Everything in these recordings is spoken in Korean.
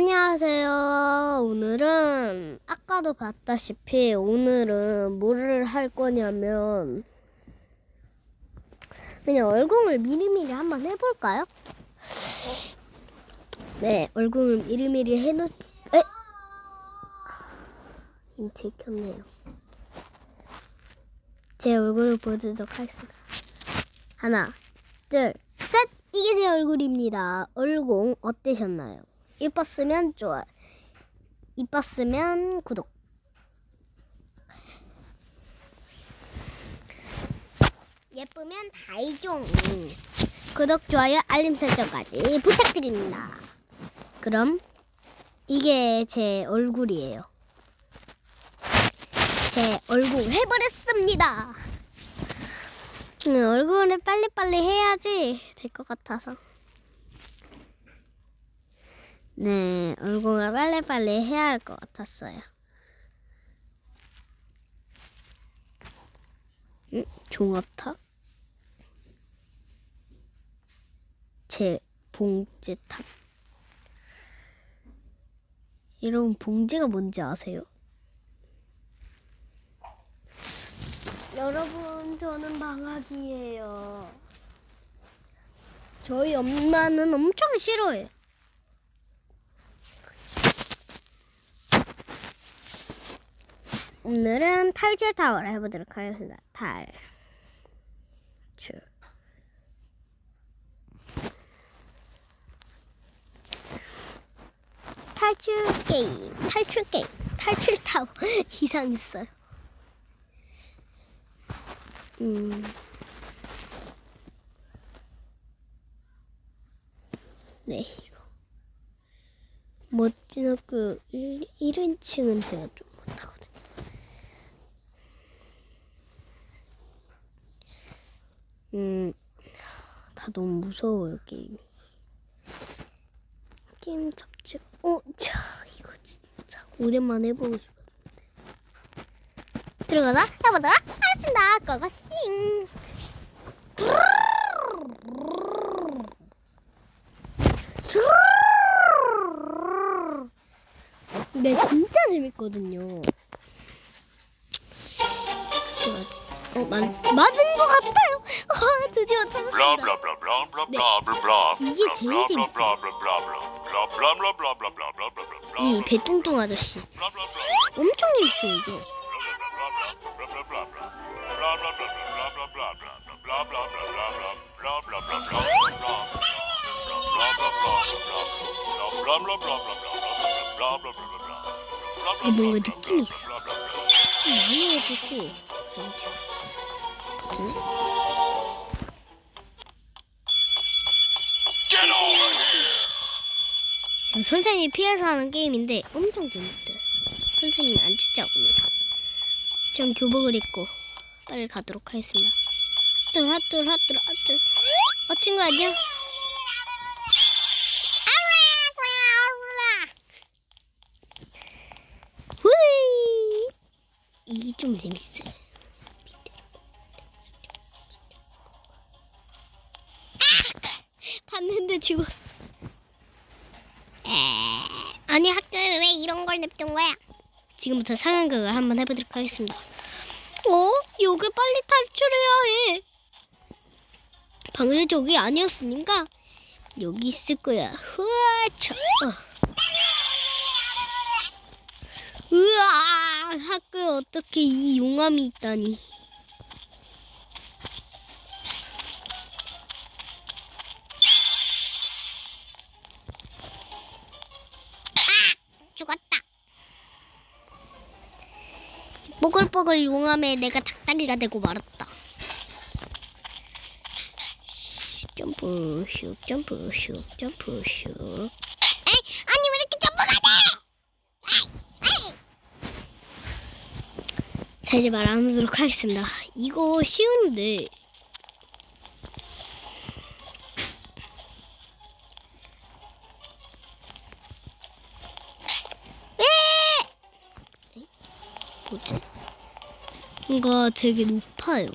안녕하세요. 오늘은 아까도 봤다시피 오늘은 뭐를 할 거냐면 그냥 얼굴을 미리미리 한번 해볼까요? 네, 얼굴을 미리미리 해놓. 에? 인트 켰네요. 제 얼굴을 보여드리도록 하겠습니다. 하나, 둘, 셋! 이게 제 얼굴입니다. 얼공 어떠셨나요? 이뻤으면 좋아요. 이뻤으면 구독. 예쁘면 다이종. 구독, 좋아요, 알림 설정까지 부탁드립니다. 그럼 이게 제 얼굴이에요. 제 얼굴 해버렸습니다. 음, 얼굴을 빨리빨리 해야지 될 것 같아서. 네, 얼굴을 빨리빨리 해야 할 것 같았어요. 음, 종합탑? 제 봉제탑. 여러분, 봉제가 뭔지 아세요? 여러분, 저는 방학이에요. 저희 엄마는 엄청 싫어해요. 오늘은 탈출 타워를 해보도록 하겠습니다. 탈출. 탈출 게임, 탈출 게임, 탈출 타워 이상했어요. 음. 네, 이거. 멋진 학교 1, 1인칭은 제가 좀 못하거든요. 음, 다 너무 무서워요, 게임이. 게임 잡지가, 어, 자, 이거 진짜 오랜만에 해보고 싶었는데. 들어가서 해보도록 하겠습니다. 고고싱. 네, 진짜 재밌거든요. 어, 맞, 맞은 것 같아요. 이게 제일 재밌어. 이 배뚱뚱 아저씨. 엄청 재밌어 이게. 아, 뭔가 느낌이 있어. 많이 해보고. 버튼. 을? 선생님이 피해서 하는 게임인데 엄청 재밌대요. 선생님이 안 쫓아옵니다. 전 교복을 입고 빨리 가도록 하겠습니다. 핫둘 핫둘 핫둘 핫둘. 어 친구 안녕. 후이 이게 좀 재밌어요. 아! 봤는데 죽었어. 에... 아니 학교에 걸 냅둔 거야? 지금부터 상황극을 한번 해보도록 하겠습니다. 어? 여기 빨리 탈출해야 해. 방금 저기 아니었으니까 여기 있을 거야. 후아차. 어. 으아 학교에 어떻게 이 용암이 있다니. 뽀글뽀글 용암에 내가 닭다리가 되고 말았다. 점프 슉 점프 슉 점프 슉. 에이 아니 왜 이렇게 점프가 돼? 자 이제 말안 하도록 하겠습니다. 이거 쉬운데 뭔가 되게 높아요.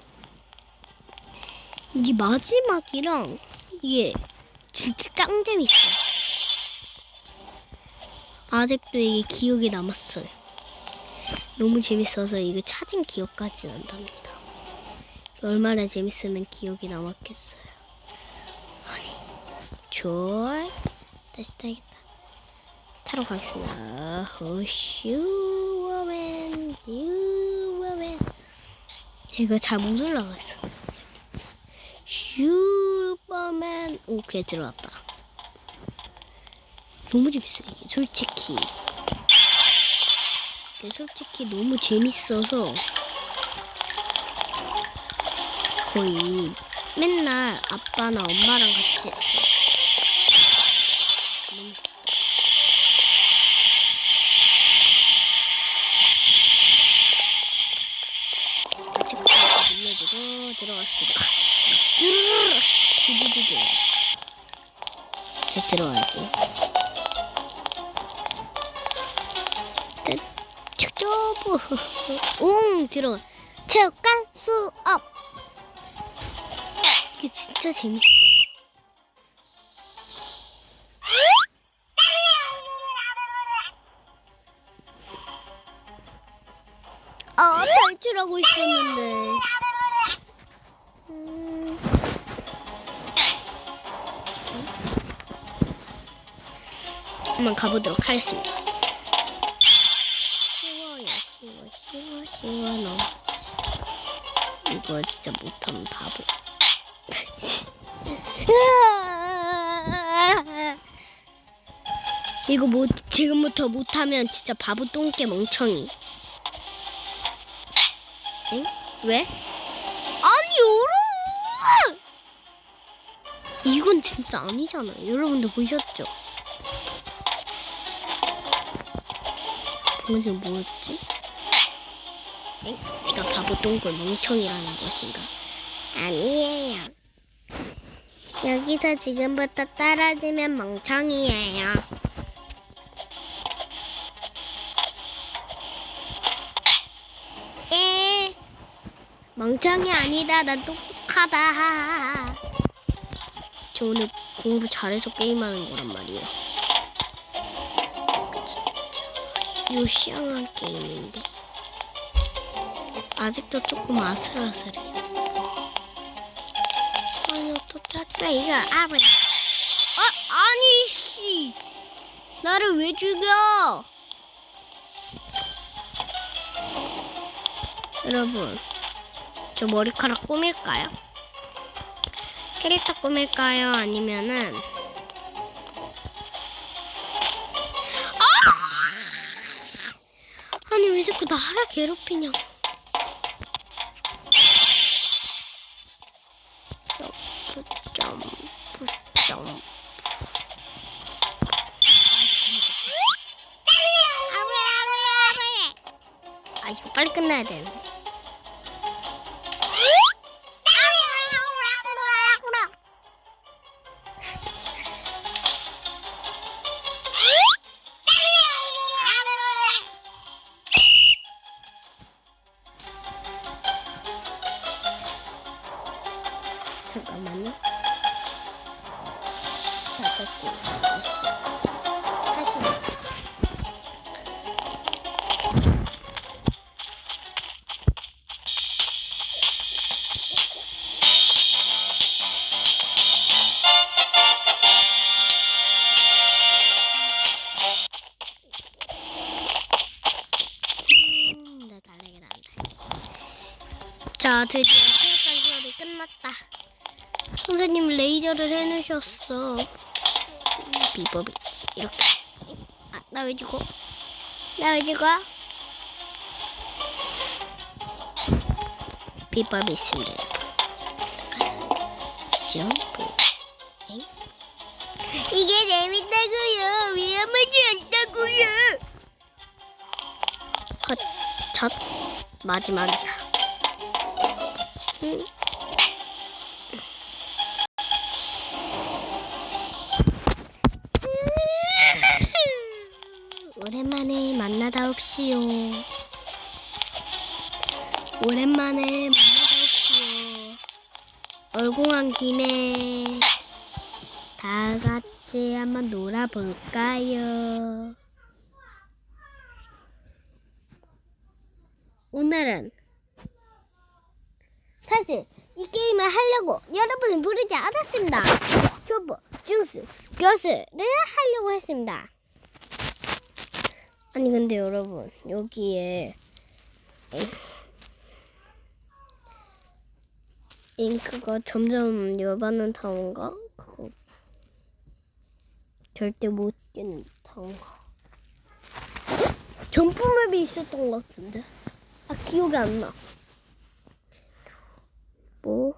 이게 마지막이랑 이게 진짜 짱 재밌어. 아직도 이게 기억에 남았어요. 너무 재밌어서 이거 찾은 기억까지 난답니다. 얼마나 재밌으면 기억이 남았겠어요. 아니, 좋아. 다시 타야겠다. 타러 가겠습니다. 호슈 워맨, 유 워맨. 이거 잘 못 올라갔어. 슈퍼맨. 오케이, 들어왔다. 너무 재밌어요, 이게 솔직히. 이게 솔직히 너무 재밌어서 거의 맨날 아빠나 엄마랑 같이 했어요. 너무 좋다. 체크까지 눌러주고 들어갑시다. 두두두두. 자, 들어갈게요. 끝. 축조부. 옹, 들어. 체육관 수업. 이게 진짜 재밌어요. 아, 탈출하고 있었는데. 한번 가보도록 하겠습니다. 쉬워요, 쉬워, 쉬워, 쉬워, 너. 이거 진짜 못하면 바보. 이거 못 지금부터 못하면 진짜 바보 똥개 멍청이. 응? 왜? 아니 여러분! 이건 진짜 아니잖아요. 여러분들 보셨죠? 방금 지금 뭐였지? 응? 내가 바보 똥골 멍청이라는 것인가? 아니에요. 여기서 지금부터 떨어지면 멍청이에요. 에 멍청이 아니다. 난 똑똑하다. 저 오늘 공부 잘해서 게임하는 거란 말이에요. 요시양한 게임인데 아직도 조금 아슬아슬해요. 아니 어떡해 이걸 알아. 아 아니 씨 나를 왜 죽여? 여러분 저 머리카락 꾸밀까요? 캐릭터 꾸밀까요? 아니면은 나를 괴롭히냐? 점프 점프 점프 아 이거 빨리 끝나야 되는데 자, 드디어 체육관 수업이 끝났다. 선생님 레이저를 해놓으셨어. 비법이 이렇게. 아, 나왜 죽어? 나왜 죽어? 비법이 있습니다. 점프. 엥? 이게 재밌다고요. 위험하지 않다고요. 헛, 첫 마지막이다. 음. 오랜만에 만나다 옵시오 오랜만에 만나다 옵시오 얼공한 김에 다 같이 한번 놀아볼까요? 오늘은 사실 이 게임을 하려고 여러분을 부르지 않았습니다. 초보, 중수, 교수를 하려고 했습니다. 아니 근데 여러분 여기에 잉크가 점점 열받는 타운가 그거 절대 못 깨는 타운가 점프맵이 있었던 것 같은데 아 기억이 안 나. 뭐?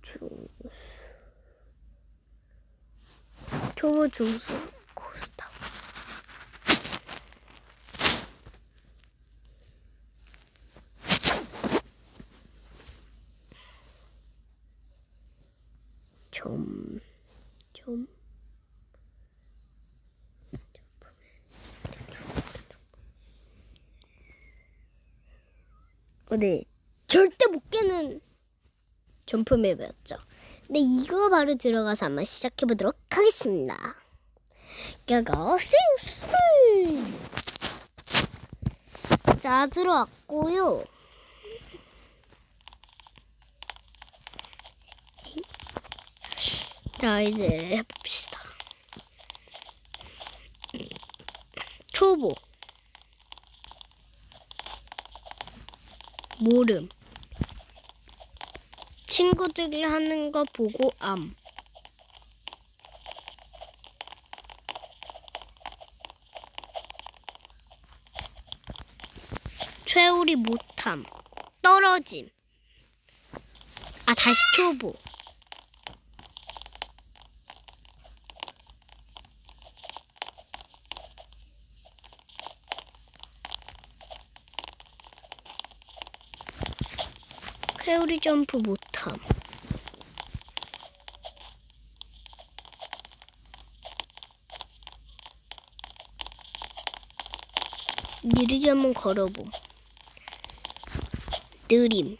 중수 초보 중수 고스타 좀, 좀. 어, 네. 절대 못 깨는 점프 맵이었죠. 근데 이거 바로 들어가서 한번 시작해 보도록 하겠습니다. 야가 싱글! 자, 들어왔고요. 자, 이제 해봅시다. 초보. 모름. 친구들이 하는 거 보고 암. 최우리 못함. 떨어짐. 아, 다시 초보. 점프 못함. 느리게 한번 걸어봄. 느림.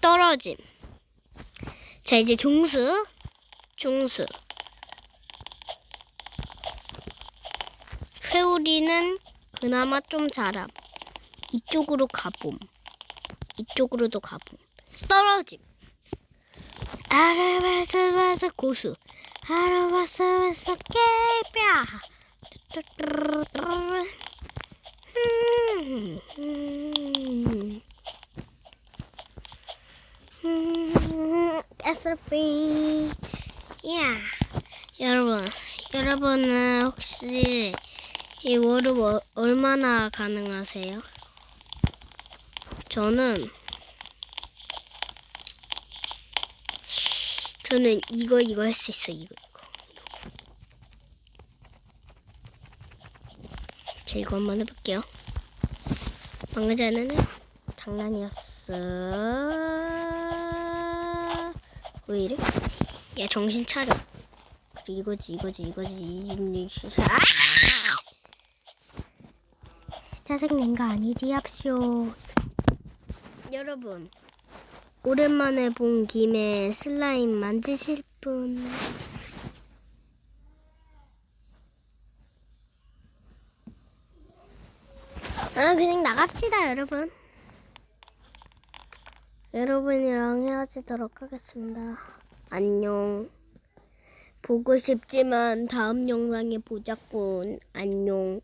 떨어짐. 자, 이제 중수. 중수. 회오리는 그나마 좀 잘함. 이쪽으로 가봄. 이쪽으로도 가봄. 떨어짐. 아르바스바스 고수. 아르바스바스 깨뼈. 음, 음. 음. 야, 여러분, 여러분은 혹시 이 월급 어- 얼마나 가능하세요? 저는 저는 이거 이거 할 수 있어 이거 이거. 자 이거 한번 해볼게요. 방금 전에는 장난이었어. 왜 이래? 야 정신 차려. 그리고 이거지 이거지 이거지 이 시사. 짜증낸 거 아니디압쇼. 여러분, 오랜만에 본 김에 슬라임 만지실 분. 아, 그냥 나갑시다, 여러분. 여러분이랑 헤어지도록 하겠습니다. 안녕. 보고 싶지만 다음 영상에 보자꾼. 안녕.